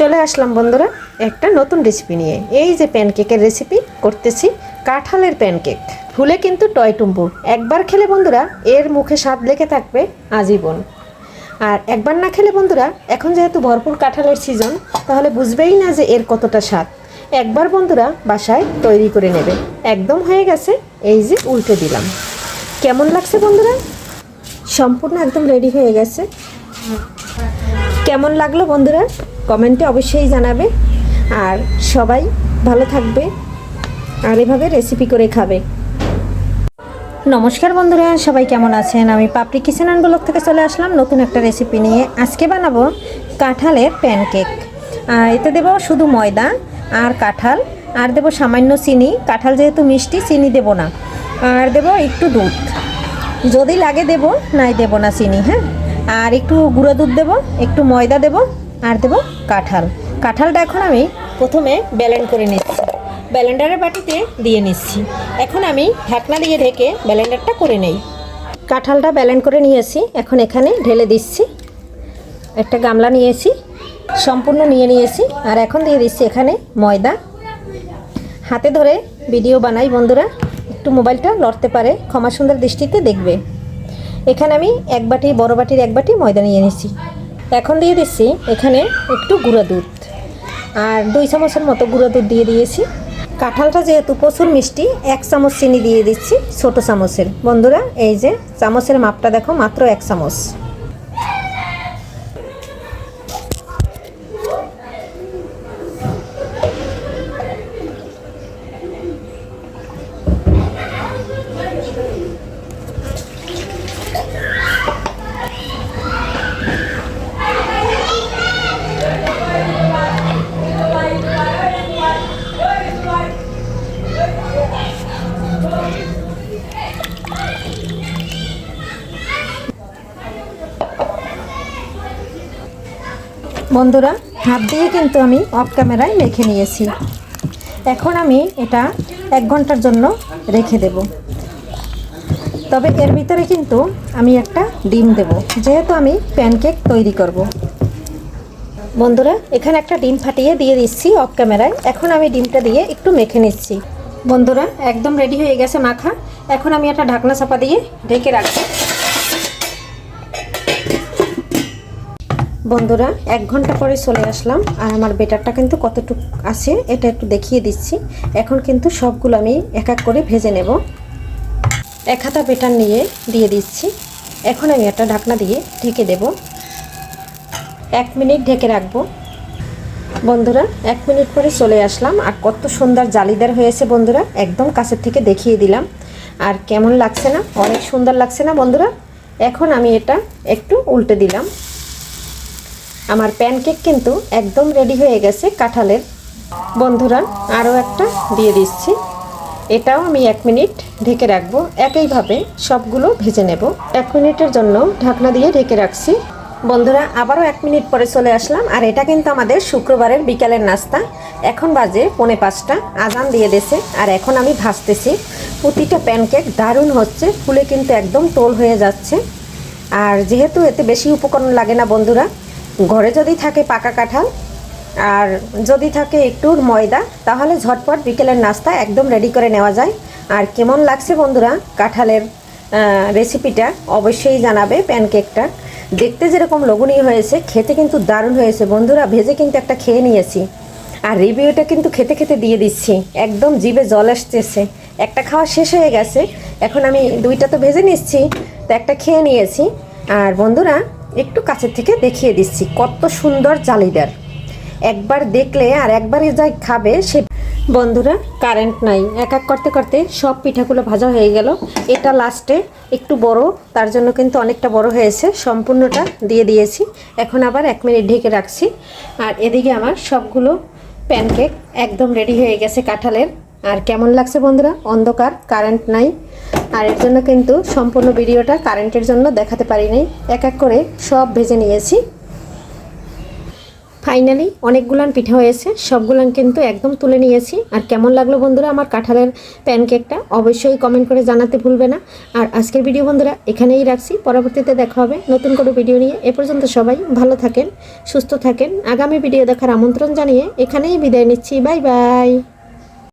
চলে আসলাম বন্ধুরা একটা নতুন রেসিপি নিয়ে। এই যে প্যানকেকের রেসিপি করতেছি, কাঁঠালের প্যানকেক ফুলে কিন্তু টয় টুম্বুর একবার খেলে বন্ধুরা এর মুখে স্বাদ লেগে থাকবে আজীবন। আর একবার না খেলে বন্ধুরা, এখন যেহেতু ভরপুর কাঁঠালের সিজন তাহলে বুঝবেই না যে এর কতটা স্বাদ। একবার বন্ধুরা বাসায় তৈরি করে নেবে। একদম হয়ে গেছে, এই যে উল্টে দিলাম। কেমন লাগছে বন্ধুরা? সম্পূর্ণ একদম রেডি হয়ে গেছে। কেমন লাগল বন্ধুরা? কমেন্টে অবশ্যই জানাবে। আর সবাই ভালো থাকবে আর এভাবে রেসিপি করে খাবে। নমস্কার বন্ধুরা, সবাই কেমন আছেন? আমি পাপড়ি কিচেন অ্যান্ড ব্লগ থেকে চলে আসলাম নতুন একটা রেসিপি নিয়ে। আজকে বানাবো কাঁঠালের প্যানকেক এতে দেবো শুধু ময়দা আর কাঁঠাল, আর দেবো সামান্য চিনি। কাঁঠাল যেহেতু মিষ্টি, চিনি দেবো না। আর দেবো একটু দুধ। যদি লাগে দেব, নাই দেব না চিনি হ্যাঁ? আর একটু গুঁড়ো দুধ দেব, একটু ময়দা দেব আর দেবো কাঁঠাল। কাঁঠালটা এখন আমি প্রথমে ব্যালেন্ড করে নিচ্ছি। ব্যালেন্ডারের বাটিতে দিয়ে নিচ্ছি। এখন আমি ঢাকনা দিয়ে ঢেকে ব্যালেন্ডারটা করে নেই। কাঁঠালটা ব্যালেন্ড করে নিয়েছি। এখন এখানে ঢেলে দিচ্ছি। একটা গামলা নিয়েছি। সম্পূর্ণ নিয়ে নিয়েছি। আর এখন দিয়ে দিচ্ছি এখানে ময়দা। হাতে ধরে ভিডিও বানাই বন্ধুরা। একটু মোবাইলটা লড়তে পারে। ক্ষমা সুন্দর দৃষ্টিতে দেখবে। এখানে আমি এক বাটি, বড় বাটির এক বাটি ময়দা নিয়ে নিচ্ছি এখন দিয়ে দিচ্ছি এখানে একটু গুঁড়া দুধ। আর দুই চামচের মতো গুঁড়া দুধ দিয়ে দিয়েছি। কাঁঠালটা যেহেতু প্রচুর মিষ্টি, এক চামচ চিনি দিয়ে দিচ্ছি, ছোট চামচের। বন্ধুরা, এই যে চামচের মাপটা দেখো, মাত্র এক চামচ। বন্ধুরা, হাত দিয়ে কিন্তু আমি অফ ক্যামেরায় মেখে নিয়েছি। এখন আমি এটা এক ঘণ্টার জন্য রেখে দেব। তবে এর ভিতরে কিন্তু আমি একটা ডিম দেব, যেহেতু আমি প্যানকেক তৈরি করব। বন্ধুরা, এখানে একটা ডিম ফাটিয়ে দিয়ে দিচ্ছি অফ ক্যামেরায় এখন আমি ডিমটা দিয়ে একটু মেখে নিচ্ছি। বন্ধুরা, একদম রেডি হয়ে গেছে মাখা। এখন আমি একটা ঢাকনা চাপা দিয়ে ঢেকে রাখব। বন্ধুরা, এক ঘণ্টা পরে চলে আসলাম আর আমার বেটারটা কিন্তু কতটুকু আছে এটা একটু দেখিয়ে দিচ্ছি। এখন কিন্তু সবগুলো আমি এক এক করে ভেজে নেব। এক হাতা বেটার নিয়ে দিয়ে দিচ্ছি। এখন আমি একটা ঢাকনা দিয়ে ঢেকে দেব। এক মিনিট ঢেকে রাখব। বন্ধুরা, এক মিনিট পরে চলে আসলাম আর কত সুন্দর জালিদার হয়েছে বন্ধুরা, একদম কাছের থেকে দেখিয়ে দিলাম। আর কেমন লাগছে না? অনেক সুন্দর লাগছে না বন্ধুরা? এখন আমি এটা একটু উল্টে দিলাম। আমার প্যানকেক কিন্তু একদম রেডি হয়ে গেছে কাঁঠালের। বন্ধুরা, আরও একটা দিয়ে দিচ্ছি। এটাও আমি এক মিনিট ঢেকে রাখব। একইভাবে সবগুলো ভেজে নেব। এক মিনিটের জন্য ঢাকনা দিয়ে ঢেকে রাখছি। বন্ধুরা, আবারও এক মিনিট পরে চলে আসলাম। আর এটা কিন্তু আমাদের শুক্রবারের বিকালের নাস্তা। এখন বাজে পৌনে পাঁচটা। আজান দিয়ে দেছে আর এখন আমি ভাজতেছি। প্রতিটা প্যানকেক দারুণ হচ্ছে। ফুলে কিন্তু একদম টোল হয়ে যাচ্ছে। আর যেহেতু এতে বেশি উপকরণ লাগে না বন্ধুরা ঘরে যদি থাকে পাকা কাঁঠাল, আর যদি থাকে একটু ময়দা, তাহলে ঝটপট বিকেলের নাস্তা একদম রেডি করে নেওয়া যায়। আর কেমন লাগছে বন্ধুরা কাঁঠালের রেসিপিটা অবশ্যই জানাবে প্যানকেকটা দেখতে যেরকম লবণীয় হয়েছে, খেতে কিন্তু দারুণ হয়েছে। বন্ধুরা, ভেজে কিন্তু একটা খেয়ে নিয়েছি। আর রিভিউটা কিন্তু খেতে খেতে দিয়ে দিচ্ছি। একদম জিভে জল আসতেছে। একটা খাওয়া শেষ হয়ে গেছে। এখন আমি দুইটা তো ভেজে নিচ্ছি, তো একটা খেয়ে নিয়েছি। আর বন্ধুরা একটু কাছের থেকে দেখিয়ে দিচ্ছি, কত সুন্দর জালিদার একবার দেখলে আর একবারই যাই খাবে, সে বন্ধুরা কারেন্ট নাই। এক এক করতে করতে সব পিঠাগুলো ভাজা হয়ে গেল। এটা লাস্টে একটু বড়, তার জন্য কিন্তু অনেকটা বড় হয়েছে। সম্পূর্ণটা দিয়ে দিয়েছি। এখন আবার এক মিনিট ঢেকে রাখছি। আর এদিকে আমার সবগুলো প্যানকেক একদম রেডি হয়ে গেছে কাঁঠালের। আর কেমন লাগছে বন্ধুরা? অন্ধকার কারেন্ট নাই। আর এর জন্য কিন্তু সম্পূর্ণ ভিডিওটা কারেন্টের জন্য দেখাতে পারি নাই এক এক করে সব ভেজে নিয়েছি। ফাইনালি অনেকগুলান পিঠা হয়েছে। সবগুলান কিন্তু একদম তুলে নিয়েছি। আর কেমন লাগল বন্ধুরা আমার কাঁঠালের প্যানকেকটা অবশ্যই কমেন্ট করে জানাতে ভুলবে না। আর আজকের ভিডিও বন্ধুরা, এখানেই রাখছি। পরবর্তীতে দেখা হবে নতুন করে ভিডিও নিয়ে। এ পর্যন্ত সবাই ভালো থাকেন, সুস্থ থাকেন। আগামী ভিডিও দেখার আমন্ত্রণ জানিয়ে এখানেই বিদায় নিচ্ছি। Bye bye